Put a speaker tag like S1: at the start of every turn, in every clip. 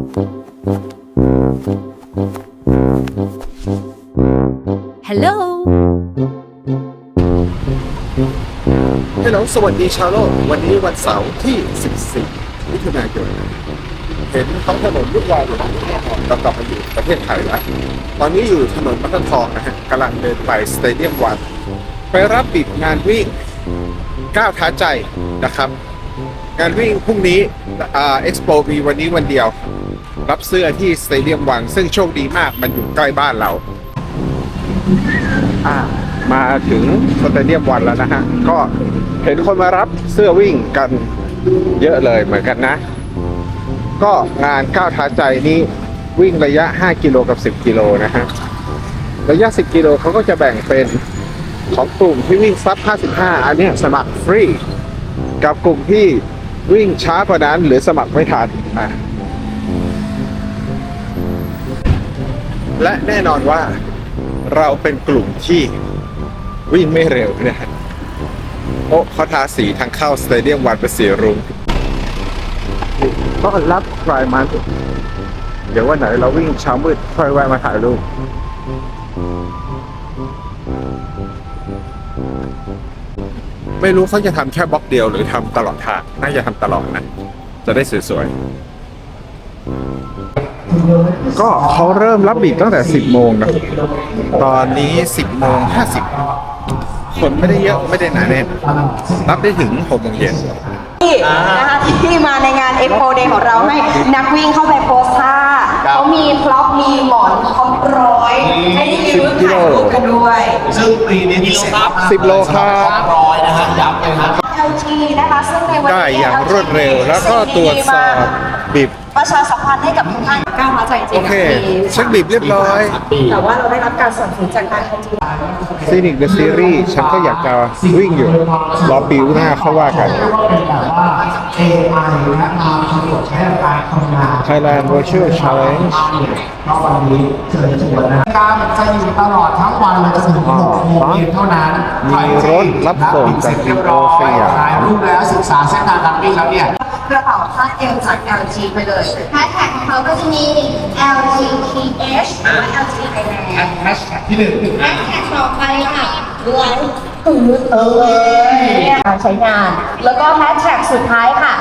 S1: Hello
S2: ฮัลโหลสวัสดีชาวโลก วันนี้วันเสาร์ที่ 14มิถุนายนเห็นท้องถนนวุ่นวายอยู่นะเรากลับมาอยู่ประเทศไทยแล้วตอนนี้อยู่ถนนมัททองนะฮะกำลังเดินไปสเตเดียมวัน ไปรับบิดงานวิ่งก้าวท้าใจนะครับ งานวิ่งพรุ่งนี้อ่าเอ็กซ์โปมีวันนี้วันเดียว รับเสื้อที่สเตเดียมวันซึ่งโชคดีมากมันอยู่ใกล้บ้านเราอ่ามาถึงสเตเดียมวันแล้วนะฮะ ก็เห็นคนมารับเสื้อวิ่งกันเยอะเลยเหมือนกันนะ ก็งานก้าวท้าใจนี้วิ่งระยะ 5 กิโลกับ 10 กิโลนะฮะ ระยะ 10 กิโลเขาก็จะแบ่งเป็นของกลุ่มที่วิ่งซับ 55 อันนี้สมัครฟรี กับกลุ่มที่วิ่งช้ากว่านั้นหรือสมัครไม่ทันอะ และแน่นอนว่าเราเป็นกลุ่มที่วิ่งไม่เร็วนะฮะโอ้เขาทาสีทางเข้าสเตเดียมวันเป็นสีรุ้งก็รับทรายมัน เดี๋ยววันไหนเราวิ่งเช้ามืดค่อยแวะมาถ่ายรูปไม่รู้เขาจะทำแค่บล็อกเดียวหรือทำตลอดทาง น่าจะทำตลอดนะ จะได้สวยๆ ก็เขาเริ่มรับบิดตั้งแต่ 10 โมงนะ ตอนนี้ 10 โมง 50 คนไม่ได้เยอะไม่ได้หนาแน่น รับได้ถึง6โมงเย็น
S3: ที่นะคะที่มาในงาน Expo Day ของเราให้นักวิ่งเข้าไปโพสท่าเขามีพล็อปมีหมอนพร้อมร้อย ให้ได้ยืนถ่ายรูปกันด้วย
S4: ซึ่งปีนี้พิเศษมาก
S2: 10โลครับ
S4: ร้อยนะฮะย้ำเลยครับ
S3: LG นะคะซึ่งในวัน
S2: ได้
S3: นี้
S2: อย่างรวดเร็วแล้วก็ตรวจสอบบิบ
S3: ประชาสัมพันธ์ให้กับทุกท่านก้าวมาใจจริ
S2: โองเคเช็คบิบเรียบร้อย
S3: แต่ว่าเราได้รับการสนับสนุนจากทาง LG
S2: ซีนิกเดอะซีรีส์ฉันก็อยากจะวิ่งอยู่ รอปีหน้าเขาว่ากัน
S4: เรียกว่าเป็นแบบว่า AI นะมาสำรวจใช้การทำงาน
S2: Thailand Virtual Challenge
S4: เพราะวันนี้เชิญชวนนะการจะอยู่ตลอดทั้งวันเลยจะถึงหกโมงเย็นเท่านั้น
S2: มีรถรับส่งจาก
S4: เรียบร้อย
S2: สยาม
S4: ถ่ายรูปแล้วศึกษาเส้นทางการวิ่งแล้วเนี่ย
S3: กระเป๋าคาดเอวจาก LG ไปเลย
S5: แฮชแท็กของเขาก็จะมี LGTH หรือว่า LG Thailand
S4: แฮชแท็กที่หนึ่ง
S5: แฮชแท็กต่อไปค่ะไลฟ์
S3: การใช้งาน แล้วก็แฮชแท็กสุดท้ายค่ะ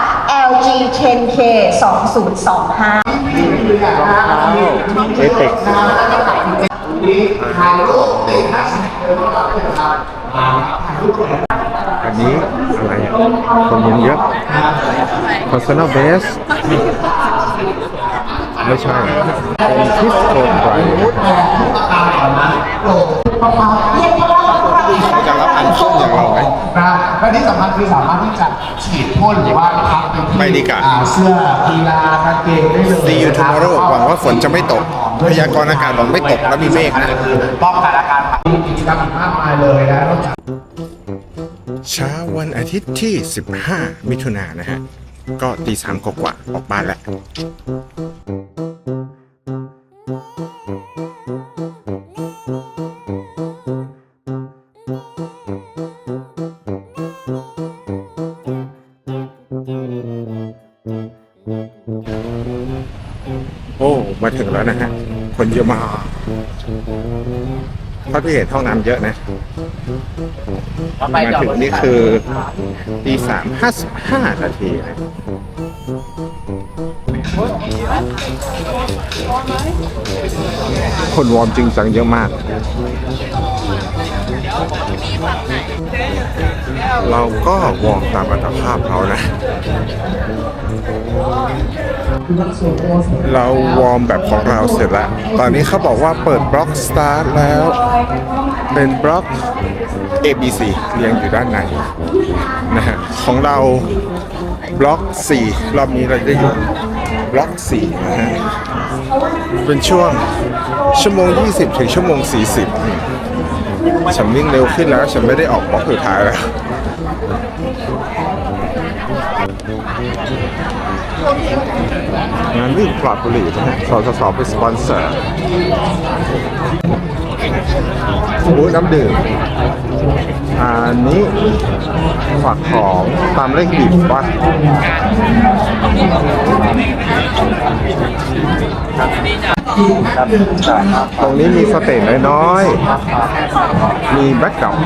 S3: LG 10K 2025
S2: เอเปก
S4: นี่ถ่ายรูปติดแฮชแท็กเลยว่าเราเป็นครับมาถ่ายรูปก่อน
S2: อันนี้อะไรอะคนยังเยอะ personal best ไม่ใช่เป็นทิสโตนไบรจะรับอันขึ้นอย่างเราไหม
S4: นะและที่สำคัญคือสามารถที่จะฉีดพ่นหรือว่าพักเป็นที่
S2: ไปดีกว่า
S4: อ่เสื้อกีฬากางเกงได้เลย
S2: See you tomorrow หวังว่าฝนจะไม่ตกพยากรณ์อากาศบอกไม่ตกแล้วมีเมฆนะ
S4: ป้องกันอาการมีกิจกรรมอีกมากมายเลยนะนอกจาก
S2: เช้าวันอาทิตย์ที่ 15 มิถุนายนนะฮะ ก็ตีสามกว่าออกบ้านแล้วโอ้ มาถึงแล้วนะฮะ คนเยอะมาก เท่าที่เห็นห้องน้ำเยอะนะมาถึงนี่คือตีสามห้าสิบห้านาทีนะคนวอร์มจริงจังเยอะมาก เราก็วอร์มตามอัตภาพเรานะ เราวอร์มแบบของเราเสร็จแล้ว ตอนนี้เขาบอกว่าเปิดบล็อกสตาร์ทแล้วเป็นบล็อก ABC เรียงอยู่ด้านในนะฮะของเราบล็อก 4 รอบนี้เราจะอยู่บล็อก 4 นะฮะ เป็นช่วงชั่วโมง 20 ถึงชั่วโมง 40ฉันวิ่งเร็วขึ้นแล้ว ฉันไม่ได้ออกบล็อกสุดท้ายแล้วงานวิ่งปลอดบุหรี่นะฮะสสสเป็นสปอนเซอร์ บูธน้ำดื่มอันนี้ฝากของตามเลขบีบว่าตรงนี้มีสเตจน้อยๆ มีแบ็กกราวด์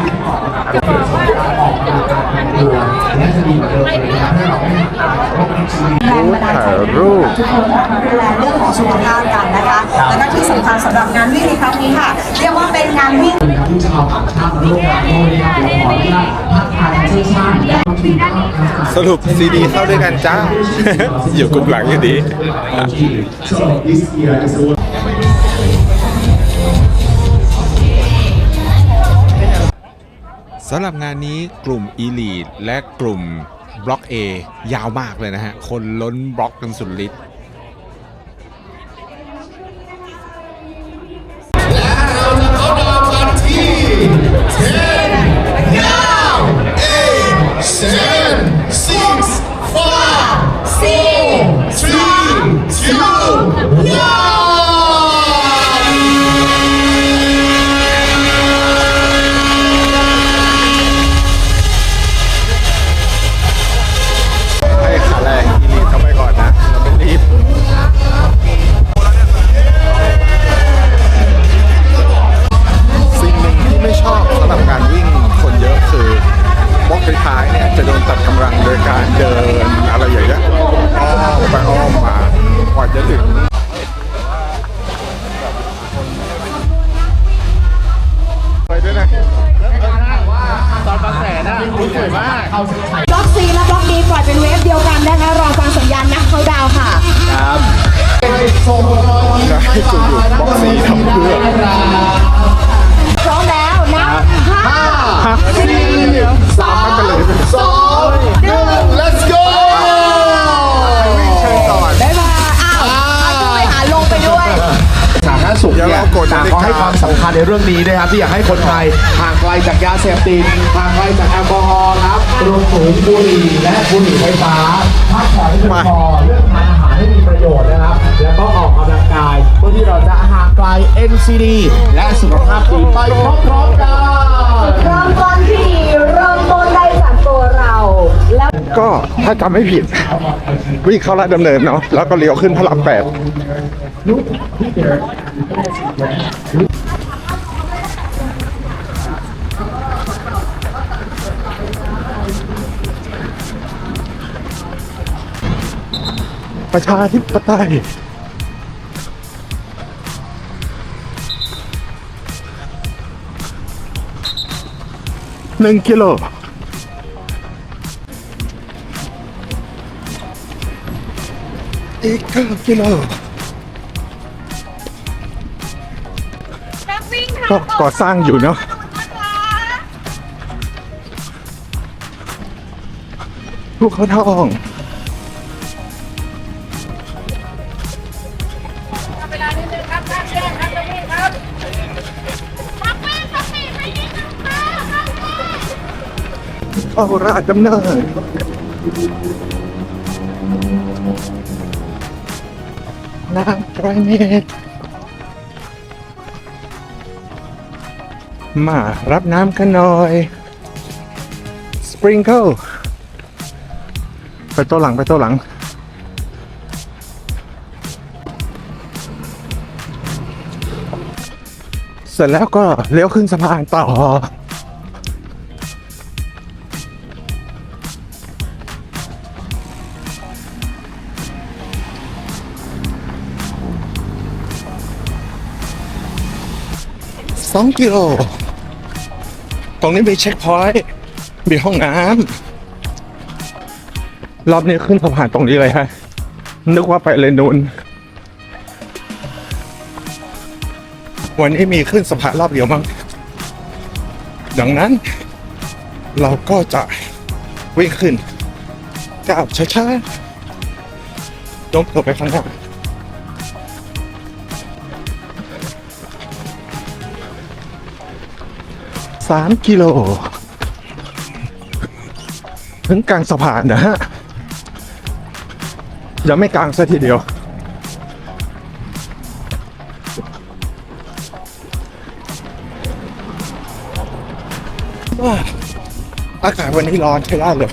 S3: รงบันดาลใจ
S2: ถ่ายรูป
S3: ทุกคนดูแลเรื่องของสุขภาพกันนะคะแล้วก็ที่สำคัญสำหรับงานวิ่งในครั้งนี้ค่ะ เรียกว่าเป็นงานวิ่ง
S4: ที่ชาวต่างชาติมาร่วมงานด้วยนะครับเดี๋ยวขออนุญาตทักทายเชิญชาติและทีมภาพต่างๆ
S2: สรุปซีดีเข้าด้วยกันจ้า อยู่กลุ่มหลังอยู่ดี
S4: So this year is the
S1: สำหรับงานนี้กลุ่ม Elite และกลุ่ม บล็อก A ยาวมากเลยนะฮะ คนล้นบล็อกกันสุดฤทธิ์
S2: จะโดนตัดกำลังโดยการเดินอะไรอย่างเงี้ยอ้อมไปอ้อมมากว่าจะถึงไปด้วยนะ
S3: บล็อก C และบล็อก D ปล่อยเป็นเวฟเดียวกันนะคะรอฟังสัญญาณนักเขาดาวน์ค่ะ
S2: ให้คุณอยู่บล็อกสีทำเพื่อ
S3: พร้อมแล้วนับห้า
S2: สามไม่เป็นไรไม่เป็นไร
S6: สองหนึ่ง let's go
S2: วิ่งเชิญก่อน
S3: บ๊ายบายอ้าวเอาด้วยหาลงไปด้วย
S4: สาธารณสุข
S2: เดี๋ยว
S4: เนี่ย
S2: เรากด
S4: ต่าง
S2: นาฬิกา
S4: ก็ให้ความสำคัญในเรื่องนี้นะครับที่อยากให้คนไทยห่างไกลจากยาเสพติดห่างไกลจากแอลกอฮอล์ครับรวมถึงบุหรี่และบุหรี่ไฟฟ้าพักผ่อนให้เพียงพอเลือกทานอาหารให้มีประโยชน์นะครับ แล้วก็ออกกำลังกายเพื่อที่เราจะห่างไกล NCD และสุขภาพดีไปพร้อมๆกัน
S3: เริ่มต้นที่ดีเริ่มต้นได้จากตัวเรา แล้ว
S2: ก็ถ้าจำไม่ผิด วิ่งเข้าลาดดำเนินเนาะแล้วก็เลี้ยวขึ้นพระรามแปดประชาธิปไตย หนึ่งกิโลอีกเก้ากิโลก็ก่อสร้างอยู่เนาะภูเขาทอง เข้าราชดำเนินน้ำไตรเมตรมารับน้ำกันหน่อย สปริงเกิลไปตัวหลังไปตัวหลัง เสร็จแล้วก็เลี้ยวขึ้นสะพานต่อ สองกิโล ตรงนี้มีเช็คพอยต์ มีห้องน้ำ รอบนี้ขึ้นสะพานตรงนี้เลยฮะ นึกว่าไปเลยนูนวันนี้มีขึ้นสะพานรอบเดียวมั้ง ดังนั้น เราก็จะวิ่งขึ้นก้าวช้าๆตรงตัวไปข้างหน้าามกิโล ถึงกลางสะพานนะฮะยังไม่กลางซะทีเดียวว้าอากาศวันนี้ร้อนใช้ได้เลย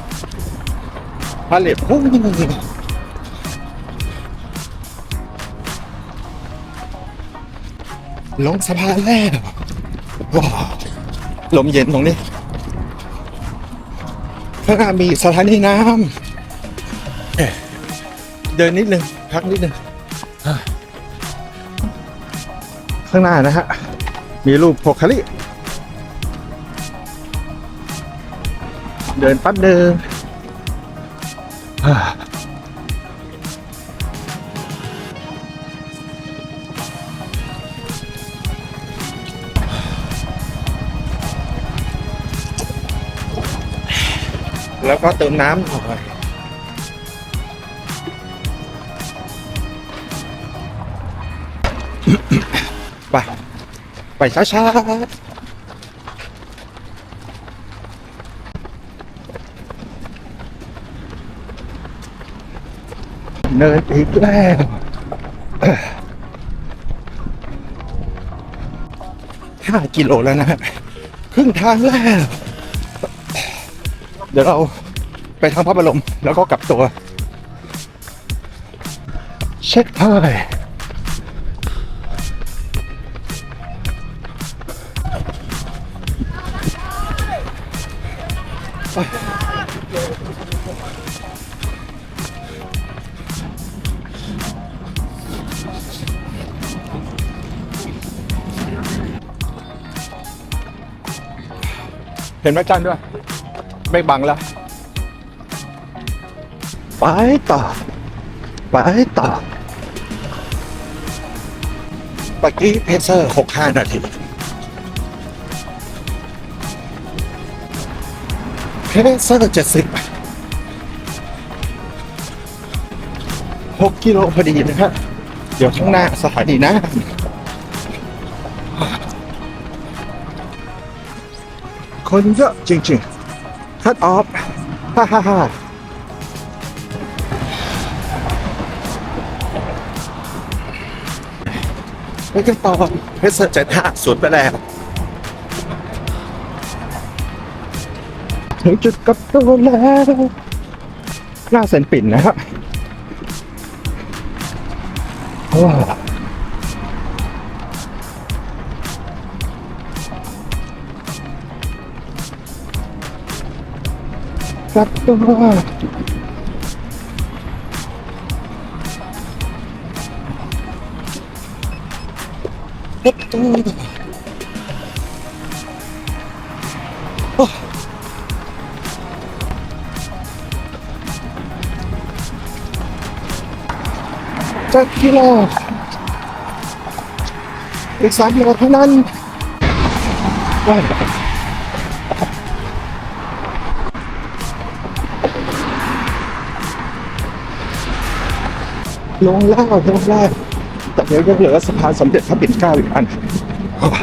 S2: พาเลทพุ่งลงสะพานแล้วว้า ลมเย็นตรงนี้ข้างหน้ามีสถานีน้ำเดินนิดนึงพักนิดนึงอะข้างหน้านะฮะ มีรูปโพคาลิเดินปั๊บเดิน แล้วก็เติมน้ำหน่อยไป ไปช้าๆเนินอีกแล้วห้ากิโลแล้วนะ ครึ่งทางแล้ว เดี๋ยวเราไปทางพระบรมแล้วก็กลับตัว เช็คไทยเห็นไหมจันด้วย ไม่บังแล้ว ไปต่อ ไปต่อเมื่อกี้เพเซอร์หกห้านาทีเพเซอร์เจ็ดสิบหกกิโลพอดีนะครับ เดี๋ยวข้างหน้าสถานีนะคนเยอะจริงๆ คัดออฟฮ่าฮ่าฮ่าไปกันต่อเพชรเจ็ดห้าสุดไปแล้วถึงจุดกับตัวแล้วหน้าเซนปิ่นนะครับว้า จับตัวกลับตัวโอ้จักกิโลอีกสามกิโลเท่านั้นว้าว ลงแล้วลงแล้วแต่เดี๋ยวยังเหลือสะพานสมเด็จพระปิ่นเกล้าอีกอันโอ้ย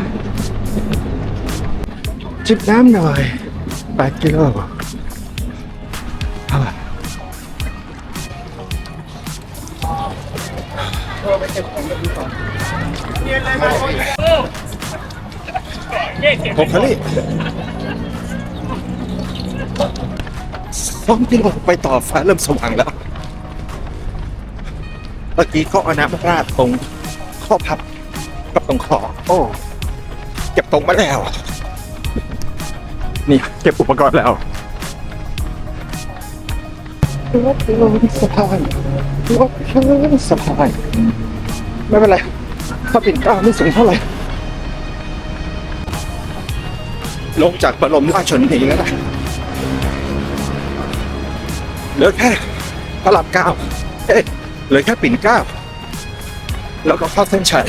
S2: จิบน้ำหน่อยแปดกิโลอ่าโอเคนี่สองกิโลไปต่อฟ้าเริ่มสว่างแล้ว เมื่อกี้เขาเอาน้ำมาราดตรงข้อพับกับตรงคอโอ้เก็บตรงมาแล้ว นี่เก็บอุปกรณ์แล้วรถลงสะพานรถลงสะพานไม่เป็นไรถ้าปิ่นเกล้าไม่สูงเท่าไหร่ลงจากบรมราชชนนีแล้วนะเหลือแค่พระรามเก้าเอ๊ะ เหลือแค่ปิ่นเกล้าแล้วก็เข้าเส้นชัย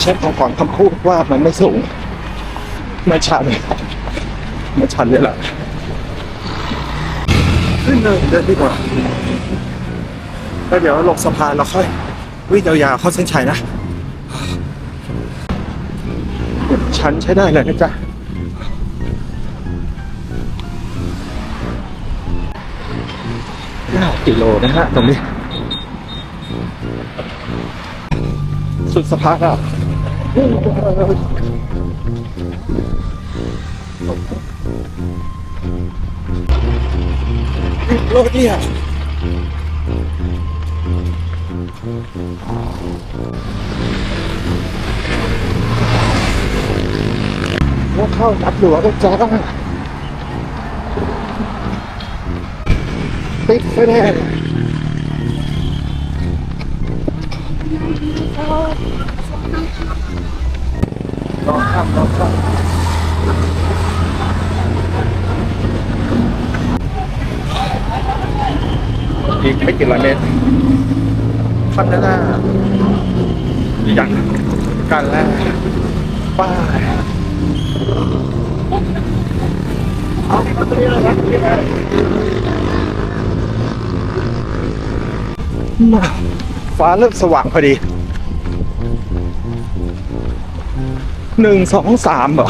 S2: เช่นของก่อนคำพูดว่ามันไม่สูงไม่ชันไม่ชันเลยล่ะขึ้นเลยเดินดีกว่าแล้วเดี๋ยวลงสะพานเราค่อยวิ่งยาวๆเข้าเส้นชัยนะชันใช้ได้เลยนะจ๊ะ 9กิโลนะฮะตรงนี้ สุดสะพานแล้วโลดเดียวว่าเข้านับหลวงจ้า ติดแน่ลองข้ามลองข้ามอีกไม่กี่ร้อยเมตรคันหน้ายังกันแล้วป้ายมา ฟ้าเริ่มสว่างพอดีหนึ่งสองสามเหรอ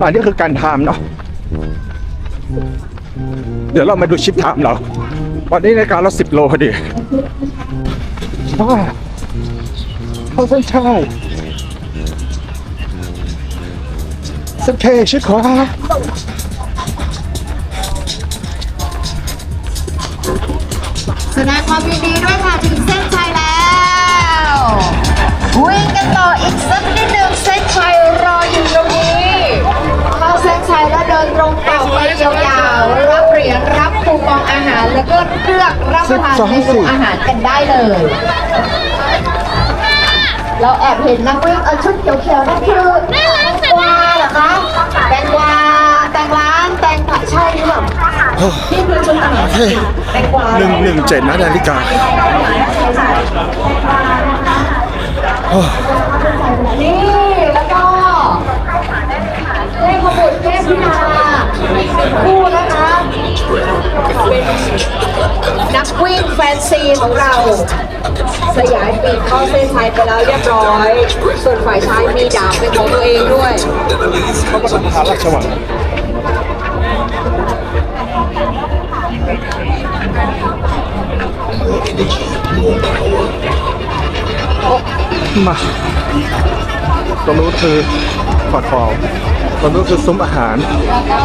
S2: อันนี้คือการไทม์เนาะเดี๋ยวเรามาดูชิปไทม์เราวันนี้ในการเราสิบโลพอดีว้าเข้าเส้นชัยสเคชิดขวา
S3: ดงความยินดีด้วยค่ะถึงเส้นชัยแล้ววิ่งกันต่ออีกสักนิดหนึ่งเส้นชัยรออยู่ตรงนี้เข้าเส้นชัยแล้วเดินตรงต่อไปยาวๆรับเหรียญรับคูปองอาหารแล้วก็เลือกรับประทานเมนูอาหารกันได้เลยเราแอบเห็นนักวิ่งเอาชุดเขียวๆนั่นคือแตงกวาเหรอคะแตงกวาแตงร้านแตงผัดใช่หรือเปล่านี่คือชุดอาหารแตงกวา
S2: หนึ่งหนึ่งเจ็ดนะนาฬิกา
S3: นี่แล้วก็เลขขบุตรเทพพินาคู่นะคะเป็นนักวิ่งแฟนซีของเรา สยายปีกเข้าเส้นชัยไปแล้วเรียบร้อย ส่วนฝ่ายชายมีดาบเป็นของตัวเองด้วย
S2: เขาก็สมภารราชวัง มาตรงนู้นคือขอดฟอลตรงนู้นคือซุ้มอาหาร
S3: แล้วก็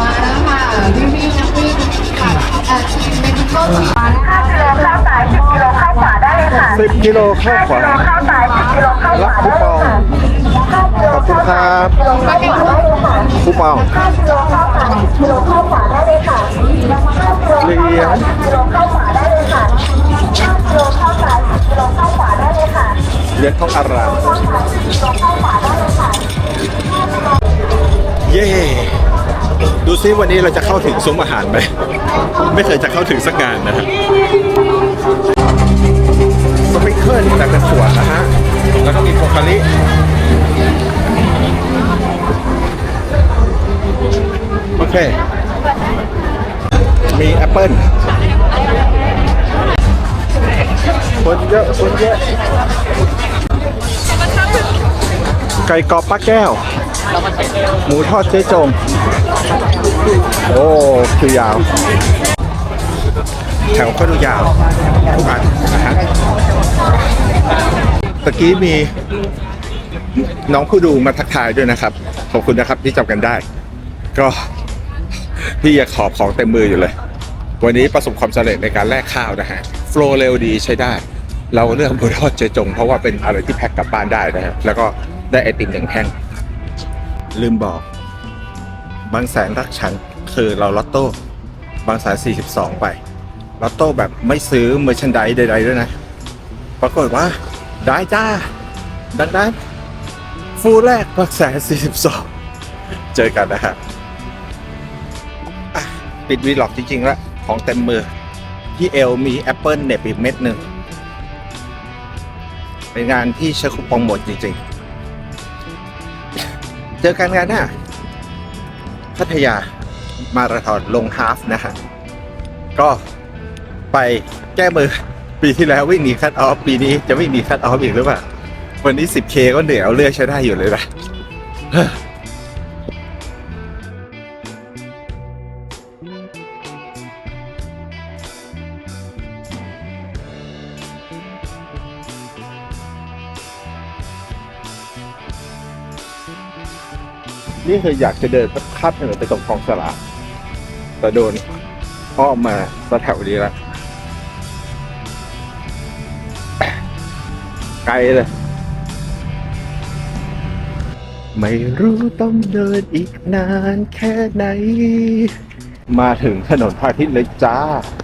S3: มาแล้วค่ะพี่พี่นักวิ่งค่ะเอ่อเป็นต้นมาห้ากิโลเข้าสายสิบกิโลข้าขวาได้เลยค่ะ
S2: สิบกิโลข้าขวา
S3: เข้าสายสิบกิโลข้าข
S2: รับ
S3: วา
S2: คูปองขอบคุณครับ
S3: กิโลข้าขวาได้เลยค่ะ
S2: คูปอง
S3: ห้ากิโลเข้าสายกิโลเข้ยค่ 5กิโล
S2: เข้า
S3: ซ้าย10กิโลเข้าขวาได้เลยค่ะ
S2: เลี้ยงท้ออาราม
S3: เข้าซ้าย10กิโลเข้าขวาได้เลยค่ะ
S2: เย้ดูซิวันนี้เราจะเข้าถึงซุ้มอาหารไหม ไม่เคยจะเข้าถึงสักงานนะฮะสปริงเกิลจากกระสวนนะฮะ แล้วก็มีโพคาลิโอเค มีแอปเปิ้ล คนเยอะคนเยอะไก่กรอบป้าแก้ว หมูทอดเจ๊จง โอ้คือยาว แถวก็ดูยาว ทุกอันนะฮะตะกี้มีน้องผู้ดูมาทักทายด้วยนะครับ ขอบคุณนะครับที่จำกันได้ ก็พี่ยังขอบของเต็มมืออยู่เลย วันนี้ประสบความสำเร็จในการแลกข้าวนะฮะ โฟล์เร็วดีใช้ได้ เราเลือกหมูทอดเจจง เพราะว่าเป็นอะไรที่แพ็คกลับบ้านได้นะฮะแล้วก็ได้ไอติมหนึ่งแท่งลืมบอก บางแสนรักฉันคือเราลอตโต้ บางแสน42 ไปลอตโต้แบบไม่ซื้อเมอร์ชันไดใดๆด้วยนะ ปรากฏว่า ได้จ้า ดังนั้น ฟูลแรกบางแสน42 เจอกันนะฮะปิดวีล็อกจริงๆแล้วของเต็มมือ ที่เอลมีแอปเปิลเน็บอีกเม็ดหนึ่ง เป็นงานที่ใช้คูปองหมดจริงๆ เจอกันงานหน้าพัทยามาราธอนลงฮาฟนะฮะก็ไปแก้มือปีที่แล้ววิ่งหนีคัดออฟปีนี้จะวิ่งหนีคัดออฟอีกหรือเปล่า วันนี้ 10K ก็เหนื่อยเอาเลือกใช้ได้อยู่เลยนะ นี่เคือยากจะเดินข้ามถนนไปตรงคลองสลาแต่โดนอ้อมมาสแถวนี้ละไกลเลย ไม่รู้ต้องเดินอีกนานแค่ไหน มาถึงถนนพาทิตย์เลยจ้าอ้า